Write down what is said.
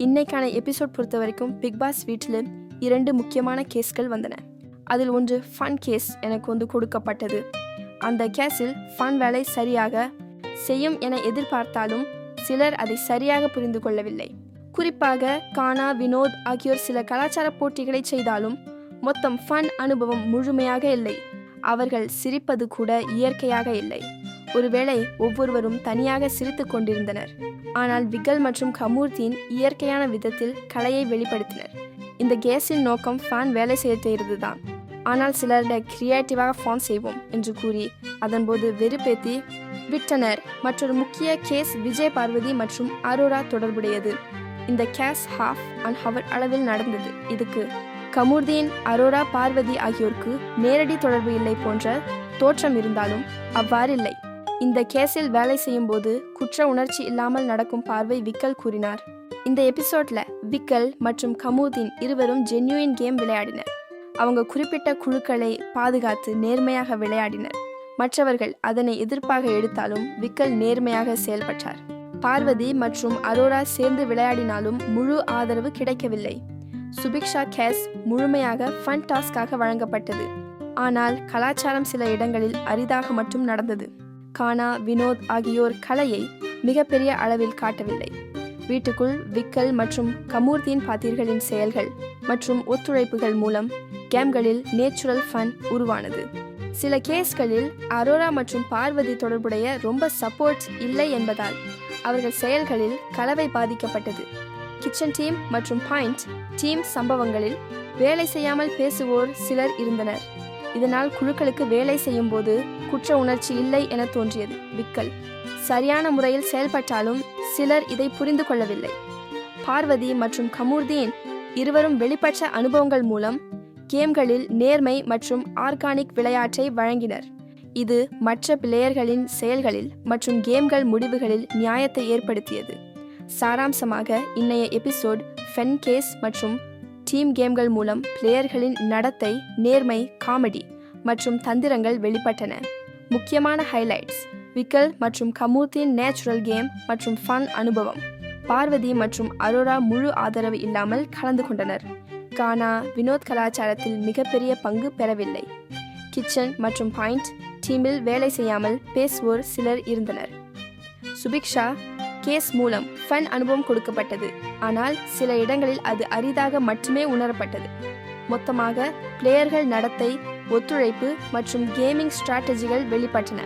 இன்னைக்கான எபிசோட் பொறுத்த வரைக்கும் பிக் பாஸ் வீட்டில் இரண்டு முக்கியமான கேஸ்கள் வந்தன. அதில் ஒன்று ஃபன் கேஸ் எனக்கு வந்து கொடுக்கப்பட்டது. அந்த கேஸில் ஃபன் வேலை சரியாக செய்யும் என எதிர்பார்த்தாலும் சிலர் அதை சரியாக புரிந்து கொள்ளவில்லை. குறிப்பாக கானா வினோத் ஆகியோர் சில கலாச்சார போட்டிகளை செய்தாலும் மொத்தம் ஃபன் அனுபவம் முழுமையாக இல்லை. அவர்கள் சிரிப்பது கூட இயற்கையாக இல்லை. ஒருவேளை ஒவ்வொருவரும் தனியாக சிரித்துக் கொண்டிருந்தனர். ஆனால் விகல் மற்றும் கமூர்த்தியின் இயற்கையான விதத்தில் கலையை வெளிப்படுத்தினர். இந்த கேஸின் நோக்கம் ஃபேன் வேலை செய்ய தான் ஆனால் சிலரிட கிரியேட்டிவாக ஃபான் செய்வோம் என்று கூறி அதன்போது வெறுப்பேத்தி விட்டனர். மற்றொரு முக்கிய கேஸ் விஜய் பார்வதி மற்றும் அரோரா தொடர்புடையது. இந்த கேஸ் ஹாஃப் அண்ட் ஹவர் அளவில் நடந்தது. இதுக்கு கமுர்தீன் அரோரா பார்வதி ஆகியோருக்கு நேரடி தொடர்பு இல்லை போன்ற தோற்றம் இருந்தாலும் அவ்வாறில்லை. இந்த கேஸில் வேலை செய்யும் போது குற்ற உணர்ச்சி இல்லாமல் நடக்கும் பார்வை விக்கல் கூறினார். இந்த எபிசோட்ல விக்கல் மற்றும் கமூதீன் இருவரும் ஜென்யூயின் கேம் விளையாடினர். அவங்க குறிப்பிட்ட குழுக்களை பாதுகாத்து நேர்மையாக விளையாடினர். மற்றவர்கள் அதனை எதிர்ப்பாக எடுத்தாலும் விக்கல் நேர்மையாக செயல்பட்டார். பார்வதி மற்றும் அரோரா சேர்ந்து விளையாடினாலும் முழு ஆதரவு கிடைக்கவில்லை. சுபிக்ஷா கேஸ் முழுமையாக ஃபன் டாஸ்காக வழங்கப்பட்டது. ஆனால் கலாச்சாரம் சில இடங்களில் அரிதாக மட்டும் நடந்தது. கானா வினோத் ஆகியோர் கலையை மிகப்பெரிய அளவில் காட்டவில்லை. வீட்டுக்குள் விக்கல் மற்றும் கமூர்த்தியின் பாத்திர்களின் செயல்கள் மற்றும் ஒத்துழைப்புகள் மூலம் கேம்களில் நேச்சுரல் ஃபன் உருவானது. சில கேஸ்களில் அரோரா மற்றும் பார்வதி தொடர்புடைய ரொம்ப சப்போர்ட் இல்லை என்பதால் அவர்கள் செயல்களில் கலவை பாதிக்கப்பட்டது. கிச்சன் டீம் மற்றும் பாயிண்ட் டீம் சம்பவங்களில் வேலை செய்யாமல் பேசுவோர் சிலர் இருந்தனர். இதனால் குழுக்களுக்கு வேலை செய்யும் போது குற்ற உணர்ச்சி இல்லை என தோன்றியது. விக்கல். சரியான முறையில் செயல்பட்டாலும் சிலர் இதை புரிந்து கொள்ளவில்லை. பார்வதி மற்றும் கமூர்தீன் இருவரும் வெளிப்பட்ட அனுபவங்கள் மூலம் கேம்களில் நேர்மை மற்றும் ஆர்கானிக் விளையாட்டை வழங்கினர். இது மற்ற பிளேயர்களின் செயல்களில் மற்றும் கேம்கள் முடிவுகளில் நியாயத்தை ஏற்படுத்தியது. சாராம்சமாக இன்னைய எபிசோட் ஃபென் கேஸ் மற்றும் டீம் கேம்கள் மூலம் பிளேயர்களின் நடத்தை நேர்மை காமெடி மற்றும் தந்திரங்கள் வெளிப்பட்டன. முக்கியமான ஹைலைட்ஸ் விக்கல் மற்றும் கமூத்தின் நேச்சுரல் கேம் மற்றும் ஃபன் அனுபவம். பார்வதி மற்றும் அரோரா முழு ஆதரவு இல்லாமல் கலந்து கொண்டனர். கானா வினோத் கலாச்சாரத்தில் மிகப்பெரிய பங்கு பெறவில்லை. கிச்சன் மற்றும் பாயிண்ட் டீமில் வேலை செய்யாமல் பேசுவோர் சிலர் இருந்தனர். சுபிக்ஷா கேஸ் மூலம் ஃபன் அனுபவம் கொடுக்கப்பட்டது. ஆனால் சில இடங்களில் அது அரிதாக மட்டுமே உணரப்பட்டது. மொத்தமாக பிளேயர்கள் நடத்தை ஒத்துழைப்பு மற்றும் கேமிங் ஸ்ட்ராட்டஜிகள் வெளிப்பட்டன.